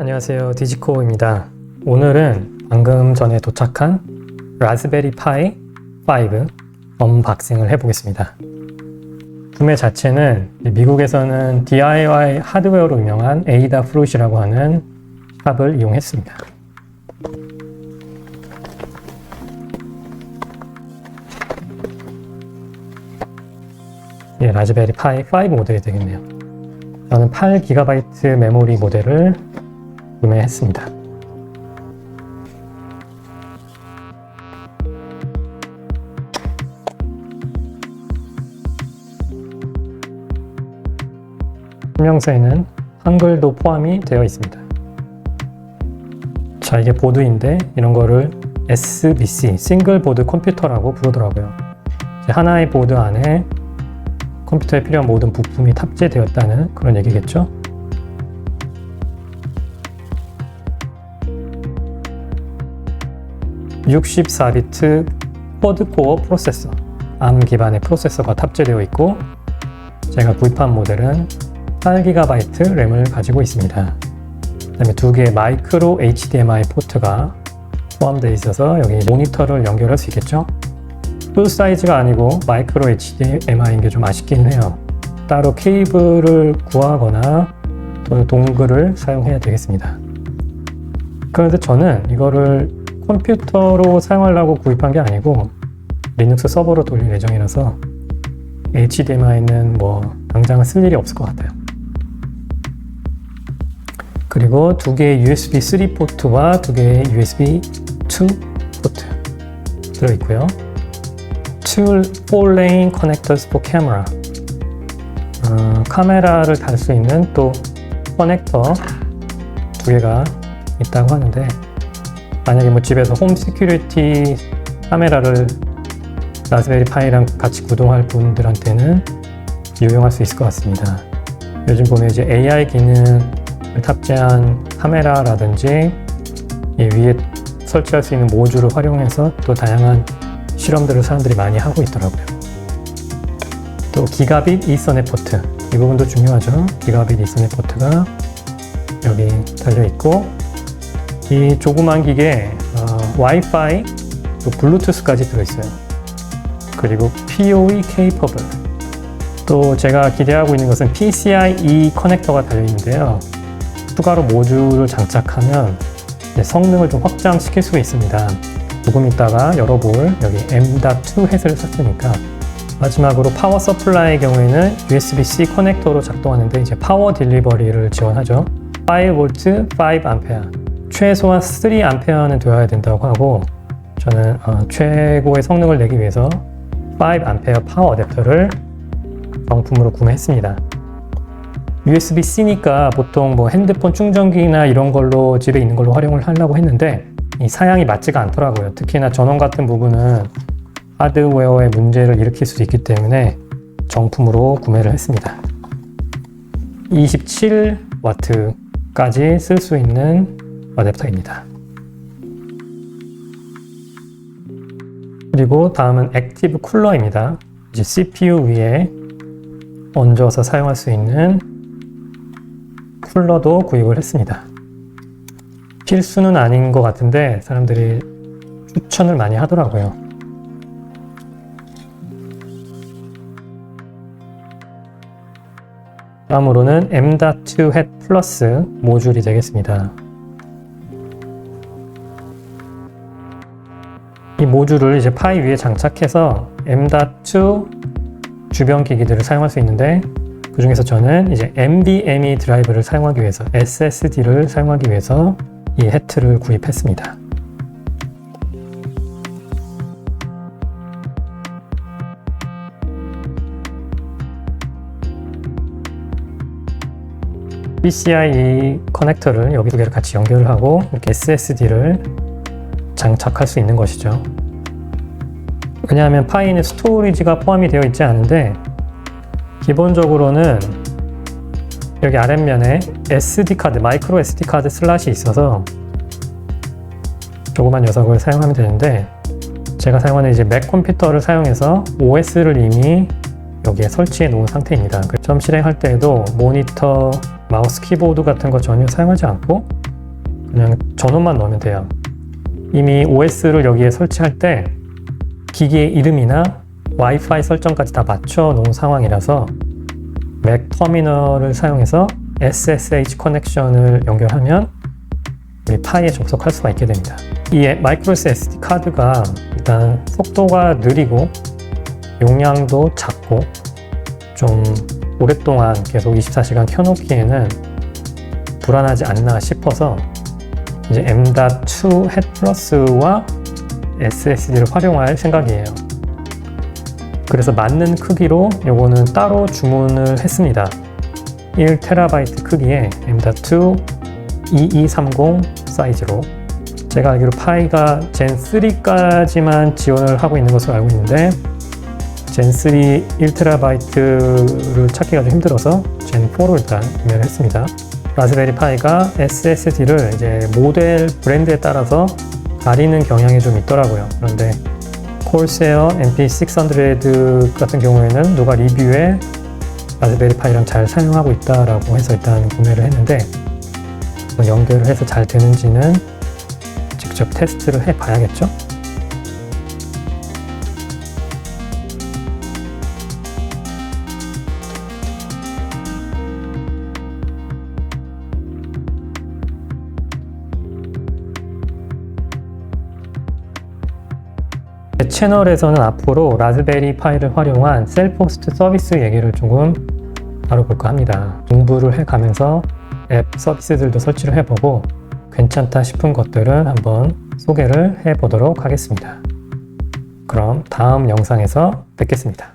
안녕하세요. 디지코입니다. 오늘은 방금 전에 도착한 라즈베리 파이 5 언박싱을 해보겠습니다. 구매 자체는 미국에서는 DIY 하드웨어로 유명한 에이다 프루시라고 하는 샵을 이용했습니다. 예, 라즈베리 파이 5 모델이 되겠네요. 저는 8GB 메모리 모델을 구매했습니다. 설명서에는 한글도 포함이 되어 있습니다. 자, 이게 보드인데 이런 거를 SBC, 싱글 보드 컴퓨터라고 부르더라고요. 하나의 보드 안에 컴퓨터에 필요한 모든 부품이 탑재되었다는 그런 얘기겠죠. 64비트 쿼드코어 프로세서 ARM 기반의 프로세서가 탑재되어 있고 제가 구입한 모델은 8GB 램을 가지고 있습니다. 그 다음에 두 개의 마이크로 HDMI 포트가 포함되어 있어서 여기 모니터를 연결할 수 있겠죠? 풀 사이즈가 아니고 마이크로 HDMI인 게 좀 아쉽긴 해요. 따로 케이블을 구하거나 또는 동글을 사용해야 되겠습니다. 그런데 저는 이거를 컴퓨터로 사용하려고 구입한 게 아니고 리눅스 서버로 돌릴 예정이라서 HDMI는 뭐 당장은 쓸 일이 없을 것 같아요. 그리고 두 개의 USB 3 포트와 두 개의 USB 2 포트 들어 있고요. 2 4-lane connectors for camera 어, 카메라를 달 수 있는 또 커넥터 두 개가 있다고 하는데 만약에 뭐 집에서 홈 시큐리티 카메라를 라즈베리 파이랑 같이 구동할 분들한테는 유용할 수 있을 것 같습니다. 요즘 보면 이제 AI 기능을 탑재한 카메라라든지 위에 설치할 수 있는 모듈을 활용해서 또 다양한 실험들을 사람들이 많이 하고 있더라고요. 또 기가빗 이서넷 포트 이 부분도 중요하죠. 기가빗 이서넷 포트가 여기 달려 있고 이 조그만 기계에 어, 와이파이 또 블루투스까지 들어있어요. 그리고 PoE capable. 또 제가 기대하고 있는 것은 PCIe 커넥터가 달려있는데요. 추가로 모듈을 장착하면 성능을 좀 확장시킬 수가 있습니다. 조금 있다가 열어볼 여기 M.2 햇을 샀으니까 마지막으로 파워 서플라이의 경우에는 USB-C 커넥터로 작동하는데 이제 파워 딜리버리를 지원하죠. 5V, 5A. 최소한 3A는 되어야 된다고 하고 저는 어, 최고의 성능을 내기 위해서 5A 파워 어댑터를 정품으로 구매했습니다. USB-C니까 보통 뭐 핸드폰 충전기나 이런 걸로 집에 있는 걸로 활용을 하려고 했는데 이 사양이 맞지가 않더라고요. 특히나 전원 같은 부분은 하드웨어의 문제를 일으킬 수도 있기 때문에 정품으로 구매를 했습니다. 27W까지 쓸 수 있는 어댑터입니다. 그리고 다음은 액티브 쿨러입니다. 이제 CPU 위에 얹어서 사용할 수 있는 쿨러도 구입을 했습니다. 필수는 아닌 것 같은데 사람들이 추천을 많이 하더라고요. 다음으로는 M.2 햇 플러스 모듈이 되겠습니다. 이 모듈을 이제 파이 위에 장착해서 M.2 주변 기기들을 사용할 수 있는데 그 중에서 저는 이제 NVMe 드라이브를 사용하기 위해서 SSD를 사용하기 위해서 이 해트를 구입했습니다. PCIe 커넥터를 여기 두 개를 같이 연결을 하고 이렇게 SSD를 장착할 수 있는 것이죠. 왜냐하면 파이는 스토리지가 포함이 되어 있지 않은데 기본적으로는 여기 아랫면에 SD 카드, 마이크로 SD 카드 슬롯이 있어서 조그만 녀석을 사용하면 되는데 제가 사용하는 이제 맥 컴퓨터를 사용해서 OS를 이미 여기에 설치해 놓은 상태입니다. 그점 실행할 때에도 모니터, 마우스, 키보드 같은 거 전혀 사용하지 않고 그냥 전원만 넣으면 돼요. 이미 OS를 여기에 설치할 때 기기의 이름이나 와이파이 설정까지 다 맞춰 놓은 상황이라서 맥 터미널을 사용해서 SSH 커넥션을 연결하면 이 파이에 접속할 수가 있게 됩니다. 이 마이크로스 SD 카드가 일단 속도가 느리고 용량도 작고 좀 오랫동안 계속 24시간 켜놓기에는 불안하지 않나 싶어서 이제 M.2 헤드 플러스와 SSD를 활용할 생각이에요. 그래서 맞는 크기로 요거는 따로 주문을 했습니다. 1TB 크기의 M.2 2230 사이즈로 제가 알기로 파이가 젠 3까지만 지원을 하고 있는 것으로 알고 있는데 젠3 1TB를 찾기가 좀 힘들어서 젠 4로 일단 구매를 했습니다. 라즈베리 파이가 SSD를 이제 모델 브랜드에 따라서 가리는 경향이 좀 있더라고요. 그런데 콜세어 MP600 같은 경우에는 누가 리뷰에 라즈베리 파이랑 잘 사용하고 있다라고 해서 일단 구매를 했는데 연결을 해서 잘 되는지는 직접 테스트를 해 봐야겠죠? 제 채널에서는 앞으로 라즈베리 파이를 활용한 셀프호스트 서비스 얘기를 조금 다뤄볼까 합니다. 공부를 해가면서 앱 서비스들도 설치를 해보고 괜찮다 싶은 것들은 한번 소개를 해보도록 하겠습니다. 그럼 다음 영상에서 뵙겠습니다.